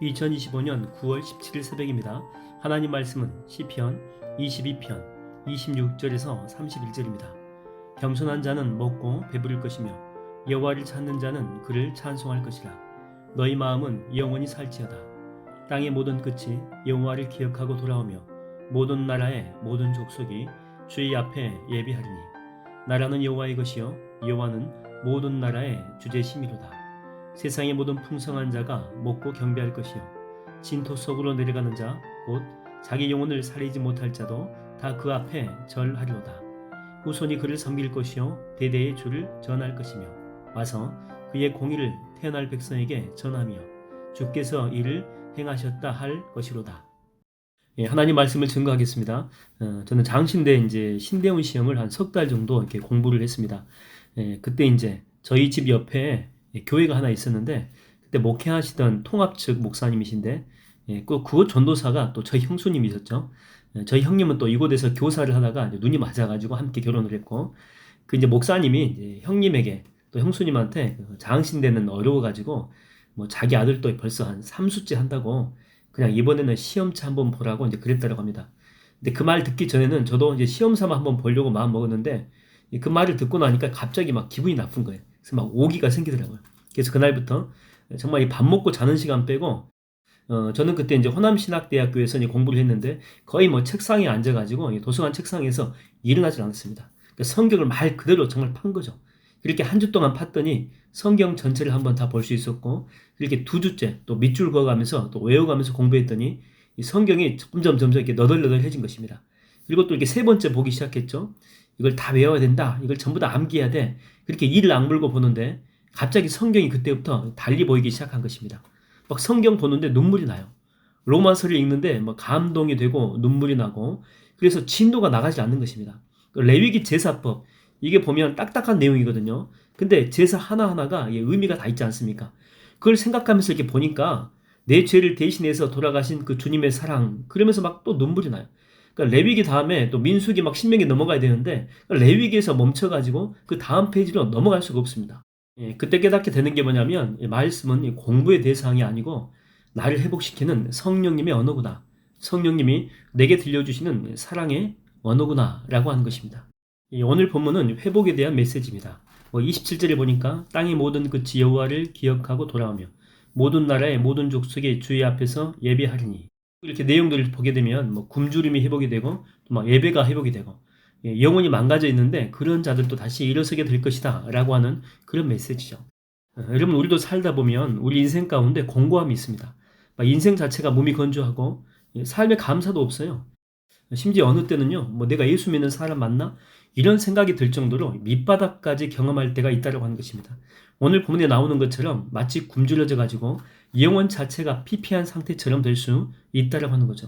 2025년 9월 17일 새벽입니다. 하나님 말씀은 시편 22편 26절에서 31절입니다. 겸손한 자는 먹고 배부를 것이며 여호와를 찾는 자는 그를 찬송할 것이라. 너희 마음은 영원히 살지어다. 땅의 모든 끝이 여호와를 기억하고 돌아오며 모든 나라의 모든 족속이 주의 앞에 예비하리니 나라는 여호와의 것이요 여호와는 모든 나라의 주제심이로다. 세상의 모든 풍성한 자가 먹고 경배할 것이요 진토 속으로 내려가는 자 곧 자기 영혼을 살리지 못할 자도 다 그 앞에 절하리로다 후손이 그를 섬길 것이요 대대의 주를 전할 것이며 와서 그의 공의를 태어날 백성에게 전하며 주께서 이를 행하셨다 할 것이로다 예, 하나님 말씀을 증거하겠습니다. 어, 저는 장신대 이제 신대원 시험을 한 석 달 정도 이렇게 공부를 했습니다. 예, 그때 이제 저희 집 옆에 예, 교회가 하나 있었는데 그때 목회하시던 통합 측 목사님이신데 예, 그 그곳 전도사가 또 저희 형수님이셨죠. 예, 저희 형님은 또 이곳에서 교사를 하다가 눈이 맞아가지고 함께 결혼을 했고 그 이제 목사님이 이제 형님에게 또 형수님한테 그 장신대는 어려워가지고 뭐 자기 아들도 벌써 한 3수째 한다고 그냥 이번에는 시험차 한번 보라고 이제 그랬다고 합니다. 근데 그 말 듣기 전에는 저도 이제 시험 삼아 한번 보려고 마음 먹었는데 그 말을 듣고 나니까 갑자기 막 기분이 나쁜 거예요. 그래서 막 오기가 생기더라고요. 그래서 그날부터 정말 이 밥 먹고 자는 시간 빼고 어, 저는 그때 이제 호남신학대학교에서 이제 공부를 했는데 거의 뭐 책상에 앉아가지고 이 도서관 책상에서 일어나질 않았습니다. 그러니까 성경을 말 그대로 정말 판 거죠. 이렇게 한 주 동안 팠더니 성경 전체를 한번 다 볼 수 있었고 이렇게 두 주째 또 밑줄 그어가면서 또 외워가면서 공부했더니 이 성경이 점점 점점 이렇게 너덜너덜해진 것입니다. 그리고 또 이렇게 세 번째 보기 시작했죠. 이걸 다 외워야 된다. 이걸 전부 다 암기해야 돼. 그렇게 이를 악물고 보는데 갑자기 성경이 그때부터 달리 보이기 시작한 것입니다. 막 성경 보는데 눈물이 나요. 로마서를 읽는데 뭐 감동이 되고 눈물이 나고 그래서 진도가 나가지 않는 것입니다. 그 레위기 제사법 이게 보면 딱딱한 내용이거든요. 근데 제사 하나하나가 의미가 다 있지 않습니까? 그걸 생각하면서 이렇게 보니까 내 죄를 대신해서 돌아가신 그 주님의 사랑 그러면서 막 또 눈물이 나요. 그러니까 레위기 다음에 또 민수기 막 신명기 넘어가야 되는데 그러니까 레위기에서 멈춰가지고 그 다음 페이지로 넘어갈 수가 없습니다. 예, 그때 깨닫게 되는 게 뭐냐면 말씀은 공부의 대상이 아니고 나를 회복시키는 성령님의 언어구나. 성령님이 내게 들려주시는 사랑의 언어구나 라고 하는 것입니다. 오늘 본문은 회복에 대한 메시지입니다. 27절에 보니까 땅의 모든 끝이 여호와를 기억하고 돌아오며 모든 나라의 모든 족속의 주의 앞에서 예배하리니 이렇게 내용들을 보게 되면 뭐 굶주림이 회복이 되고 또 막 예배가 회복이 되고 예, 영혼이 망가져 있는데 그런 자들도 다시 일어서게 될 것이다 라고 하는 그런 메시지죠. 어, 여러분 우리도 살다 보면 우리 인생 가운데 공고함이 있습니다. 인생 자체가 몸이 건조하고 예, 삶에 감사도 없어요. 심지어 어느 때는요, 뭐 내가 예수 믿는 사람 맞나? 이런 생각이 들 정도로 밑바닥까지 경험할 때가 있다고 하는 것입니다. 오늘 본문에 나오는 것처럼 마치 굶주려져 가지고 영혼 자체가 피폐한 상태처럼 될 수 있다고 하는 거죠.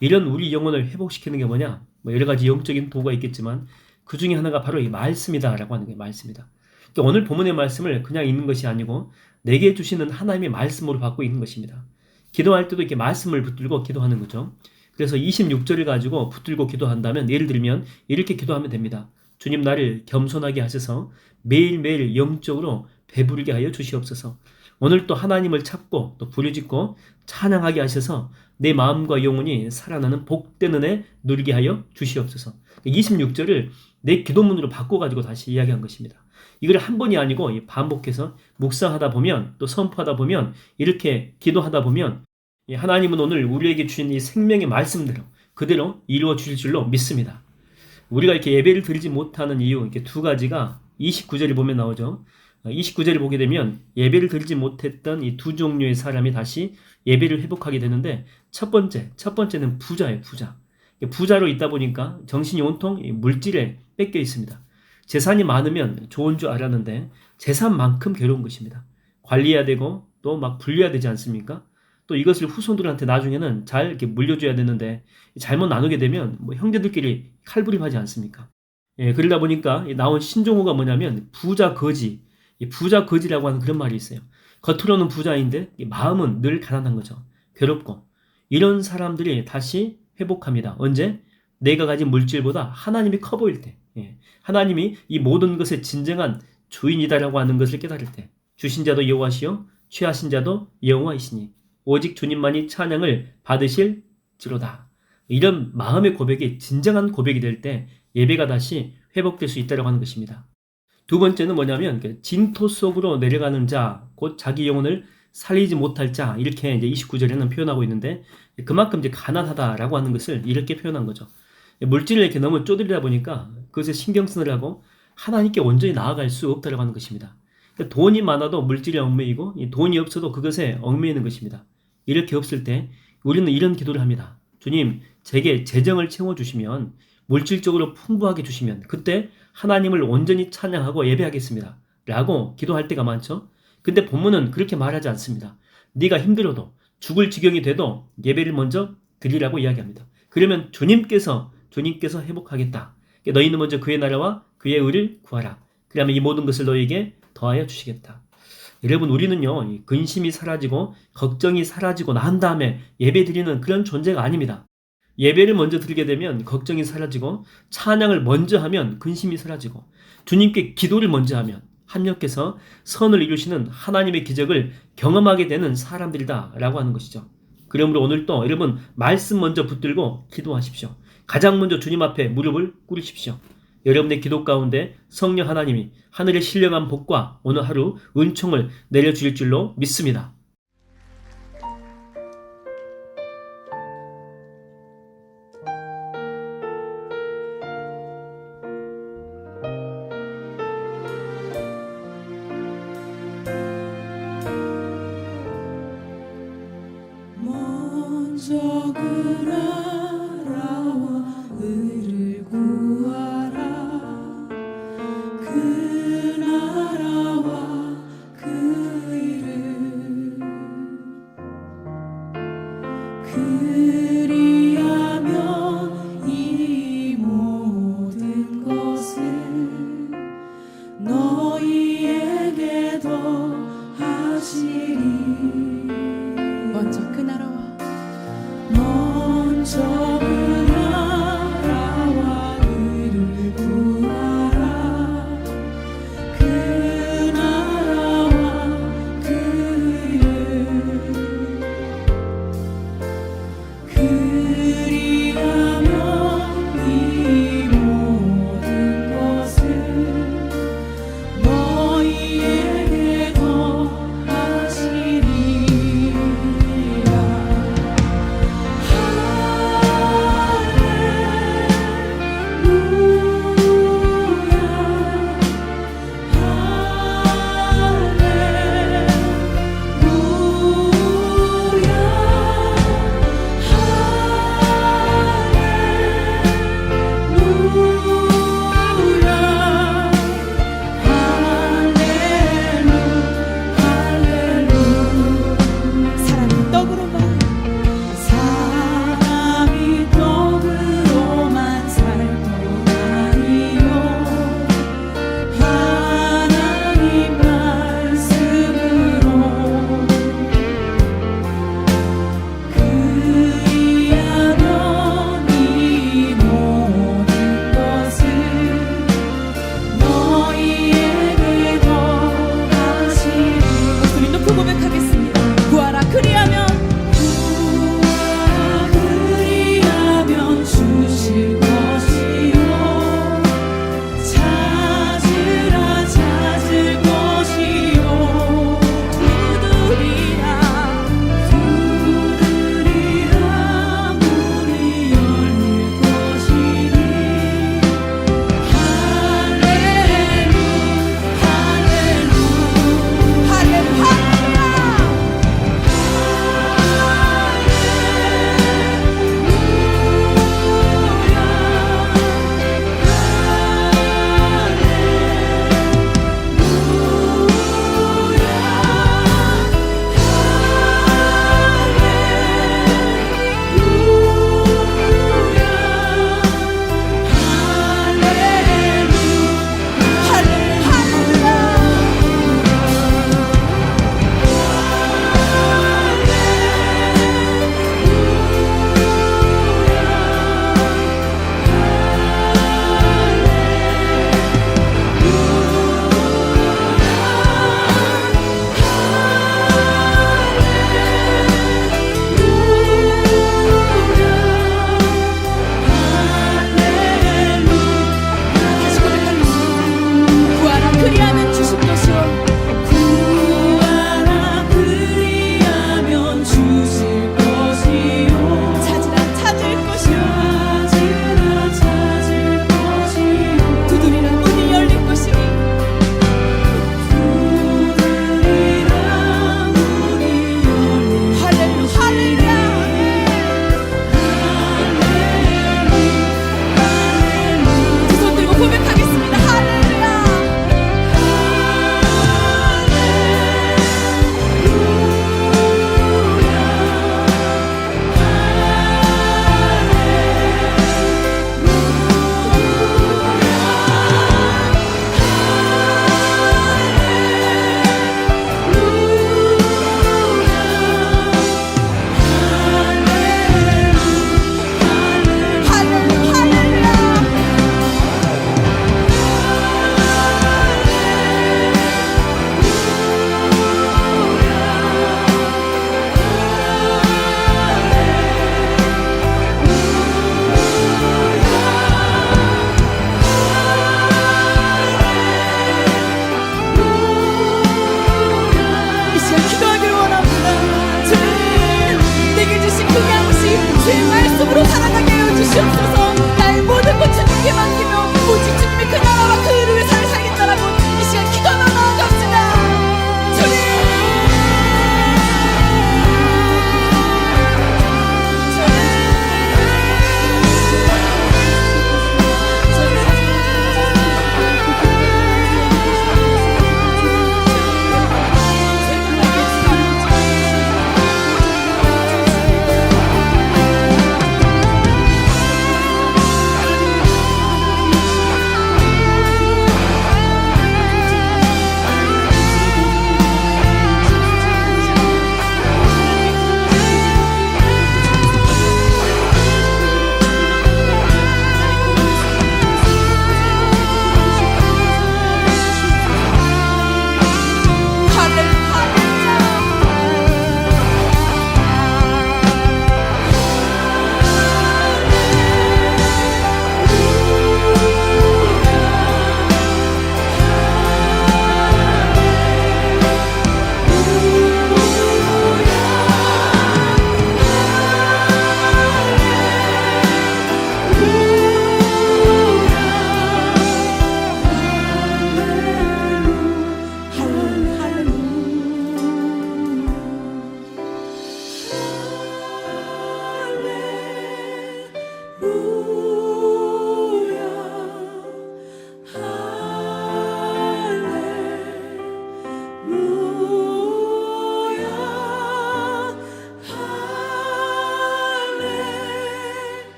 이런 우리 영혼을 회복시키는 게 뭐냐? 뭐 여러 가지 영적인 도구가 있겠지만 그 중에 하나가 바로 이 말씀이다라고 하는 게 말씀이다. 그러니까 오늘 본문의 말씀을 그냥 읽는 것이 아니고 내게 주시는 하나님의 말씀으로 받고 있는 것입니다. 기도할 때도 이렇게 말씀을 붙들고 기도하는 거죠. 그래서 26절을 가지고 붙들고 기도한다면 예를 들면 이렇게 기도하면 됩니다. 주님 나를 겸손하게 하셔서 매일매일 영적으로 배부르게 하여 주시옵소서. 오늘 또 하나님을 찾고 또 부르짖고 찬양하게 하셔서 내 마음과 영혼이 살아나는 복된 은혜 누리게 하여 주시옵소서. 26절을 내 기도문으로 바꿔가지고 다시 이야기한 것입니다. 이걸 한 번이 아니고 반복해서 묵상하다 보면 또 선포하다 보면 이렇게 기도하다 보면 하나님은 오늘 우리에게 주신 이 생명의 말씀대로 그대로 이루어 주실 줄로 믿습니다. 우리가 이렇게 예배를 드리지 못하는 이유 이렇게 두 가지가 29절에 보면 나오죠. 29절을 보게 되면 예배를 드리지 못했던 이 두 종류의 사람이 다시 예배를 회복하게 되는데 첫 번째, 첫 번째는 부자예요, 부자. 부자로 있다 보니까 정신이 온통 물질에 뺏겨 있습니다. 재산이 많으면 좋은 줄 알았는데 재산만큼 괴로운 것입니다. 관리해야 되고 또 막 분리해야 되지 않습니까? 또 이것을 후손들한테 나중에는 잘 이렇게 물려줘야 되는데 잘못 나누게 되면 뭐 형제들끼리 칼부림하지 않습니까? 예, 그러다 보니까 나온 신종호가 뭐냐면 부자 거지, 부자 거지라고 하는 그런 말이 있어요. 겉으로는 부자인데 마음은 늘 가난한 거죠. 괴롭고 이런 사람들이 다시 회복합니다. 언제? 내가 가진 물질보다 하나님이 커 보일 때, 예, 하나님이 이 모든 것의 진정한 주인이다라고 하는 것을 깨달을 때, 주신 자도 여호와시요, 취하신 자도 여호와이시니 오직 주님만이 찬양을 받으실 지로다. 이런 마음의 고백이 진정한 고백이 될 때 예배가 다시 회복될 수 있다고 하는 것입니다. 두 번째는 뭐냐면 그 진토 속으로 내려가는 자, 곧 자기 영혼을 살리지 못할 자 이렇게 이제 29절에는 표현하고 있는데 그만큼 이제 가난하다라고 하는 것을 이렇게 표현한 거죠. 물질을 이렇게 너무 쪼들이다 보니까 그것에 신경 쓰느라고 하나님께 온전히 나아갈 수 없다고 하는 것입니다. 돈이 많아도 물질이 얽매이고 이 돈이 없어도 그것에 얽매이는 것입니다. 이렇게 없을 때 우리는 이런 기도를 합니다. 주님, 제게 재정을 채워주시면 물질적으로 풍부하게 주시면 그때 하나님을 온전히 찬양하고 예배하겠습니다. 라고 기도할 때가 많죠. 근데 본문은 그렇게 말하지 않습니다. 네가 힘들어도 죽을 지경이 돼도 예배를 먼저 드리라고 이야기합니다. 그러면 주님께서 주님께서 회복하겠다. 너희는 먼저 그의 나라와 그의 의를 구하라. 그러면 이 모든 것을 너희에게 더하여 주시겠다. 여러분 우리는요 이 근심이 사라지고 걱정이 사라지고 난 다음에 예배 드리는 그런 존재가 아닙니다. 예배를 먼저 드리게 되면 걱정이 사라지고 찬양을 먼저 하면 근심이 사라지고 주님께 기도를 먼저 하면 합력해서 선을 이루시는 하나님의 기적을 경험하게 되는 사람들이다라고 하는 것이죠. 그러므로 오늘도 여러분 말씀 먼저 붙들고 기도하십시오. 가장 먼저 주님 앞에 무릎을 꿇으십시오. 여러분의 기도 가운데 성령 하나님이 하늘의 신령한 복과 오늘 하루 은총을 내려주실 줄로 믿습니다.